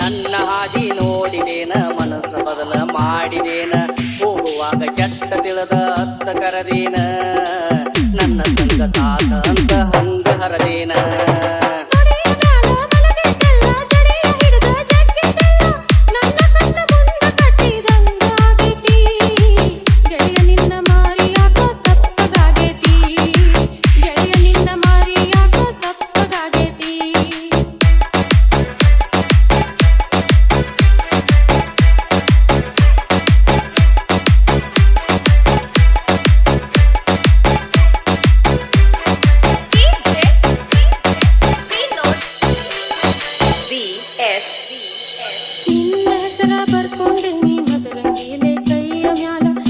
ನನ್ನ ಹಾದಿ ನೋಡಿದೇನ ಮನಸ್ಸು ಬದಲ ಮಾಡಿದೇನ ಹೋಗುವಾಗ ಕೆಟ್ಟ ತಿಳದ ಅತ್ತ ಕರದೇನ. ನನ್ನ ತಂದ ತಾತ ಅಂತ ಹಂಗ ಹರದೇನ. Soñalo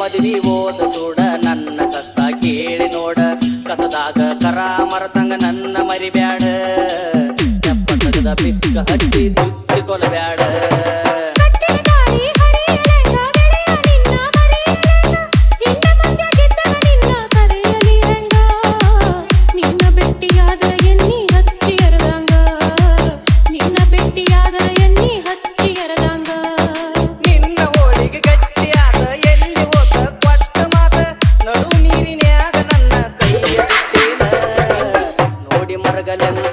ಮದುವೆ ಓದ ತೋಡ ನನ್ನ ಸಸ್ತ ಕೇಳಿ ನೋಡ. ಕಸದಾಗ ಕರ ಮರತಂಗ ನನ್ನ ಮರಿಬ್ಯಾಡ. ಚಪ್ಪ ತಗದ ಬಿಕ್ಕ ಹಚ್ಚಿ ದುಚ್ಚಿ ಕೊಲಬ್ಯಾಡ galang